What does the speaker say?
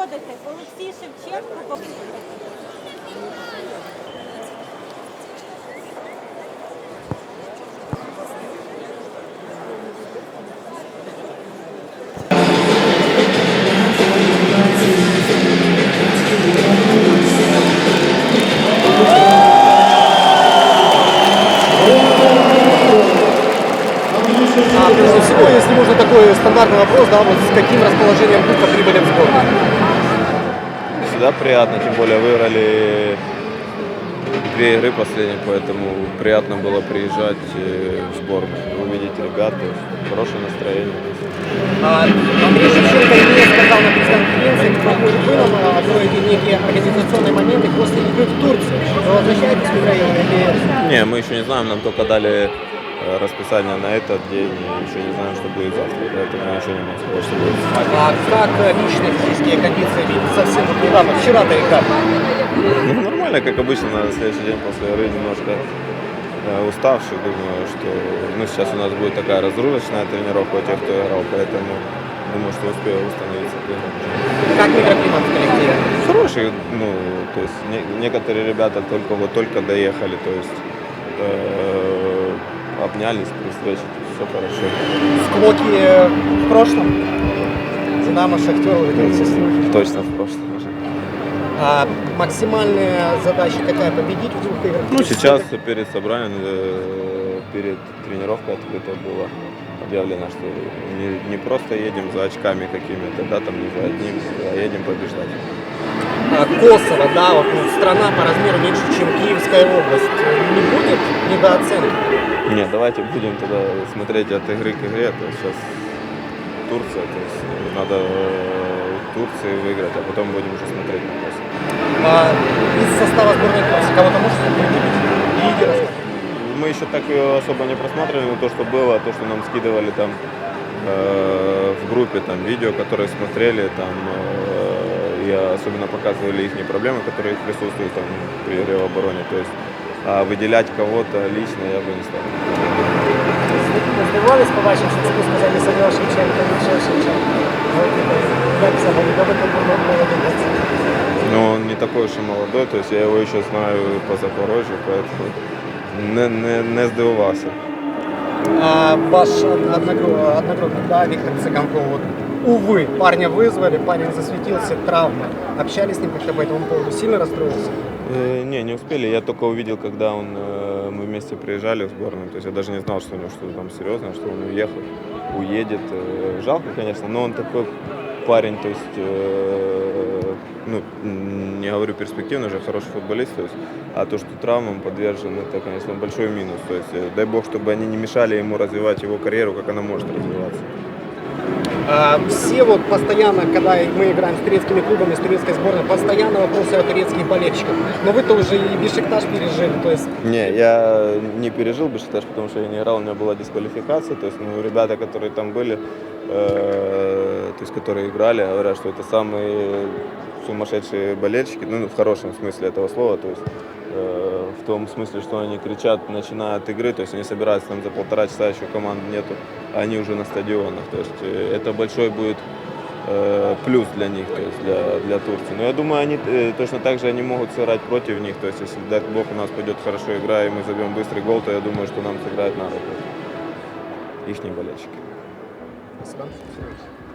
проводити. Олексій Шевченко. А всего, если можно такой стандартный вопрос, да, вот с каким расположением духа прибыли в сборную? Всегда приятно, тем более выиграли две игры последние, поэтому приятно было приезжать э, в сборную, увидеть ребят, есть хорошее настроение. Андрей Шевченко не сказал на пресс-конференции, вы нам откроете некие организационные моменты после игры в Турции. Вы возвращаетесь в Украину или... Не, мы еще не знаем, нам только дали э, расписание на этот день, и еще не знаем, что будет завтра, поэтому ничего не могу сказать, что будет. А как э, личные физические кондиции? Ведь совсем вот недавно, вчера-то и как? Ну, нормально, как обычно, на следующий день после игры немножко э, уставший. Думаю, что ну, сейчас у нас будет такая разгрузочная тренировка у тех, кто играл, поэтому думаю, что успею игре. Как микроклимат в коллективе? Хороший, ну, то есть не- некоторые ребята только вот только доехали, то есть э, обнялись при встрече, все хорошо. Склоки э, в прошлом? Динамо, Шахтер, случаи. Точно в прошлом уже. А максимальная задача какая? Победить в двух играх? Ну, сейчас перед собранием, э, перед тренировкой открыто было объявлено, что не, не просто едем за очками какими-то, да, там не за одним, а едем побеждать. А, Косово, да, вот ну, страна по размеру меньше, чем Киевская область. Не будет недооценки? Нет, давайте будем тогда смотреть от игры к игре. То есть сейчас Турция, то есть надо э, Турции выиграть, а потом будем уже смотреть на Косово. А, из состава сборной Турции кого-то можете выделить? Лидера? Мы еще так ее особо не просматривали, но то, что было, то, что нам скидывали там э, в группе там видео, которые смотрели, там э, и особенно показывали их проблемы, которые присутствуют там при игре в обороне. То есть а выделять кого-то лично я бы не стал. Здивувались, побачив, що це сказали Саня Шевченко, Міша Шевченко. Як взагалі, коли ти молодець? Но он не такой уж и молодой, то есть я его еще знаю по Запорожью, поэтому не, не, не здивувався. А ваш одногруппник, одногруппник, да, Виктор Цыганков, вот, увы, парня вызвали, парень засветился, травма. Общались с ним как-то по этому поводу, сильно расстроился? Э, не, не успели. Я только увидел, когда он, э, мы вместе приезжали в сборную. То есть я даже не знал, что у него что-то там серьезное, что он уехал, уедет. Э, Жалко, конечно, но он такой парень, то есть, э, ну, не говорю перспективный, уже хороший футболист, то есть, а то, что травмам подвержен, это, конечно, большой минус. То есть, дай бог, чтобы они не мешали ему развивать его карьеру, как она может развиваться. А, все вот постоянно, когда мы играем с турецкими клубами, с турецкой сборной, постоянно вопросы о турецких болельщиках. Но вы-то уже и Бешикташ пережили, то есть Не, я не пережил Бешикташ, потому что я не играл, у меня была дисквалификация. То есть, ну, ребята, которые там были, э, то есть, которые играли, говорят, что это самые сумасшедшие болельщики, ну, в хорошем смысле этого слова, то есть, в том смысле, что они кричат, начиная от игры, то есть, они собираются там за полтора часа, еще команд нету, а они уже на стадионах, то есть, э, это большой будет э, плюс для них, то есть для, для Турции. Но я думаю, они э, точно так же они могут сыграть против них. То есть если, дай бог, у нас пойдет хорошо игра, и мы забьем быстрый гол, то я думаю, что нам сыграет на руку. Их болельщики. Спасибо.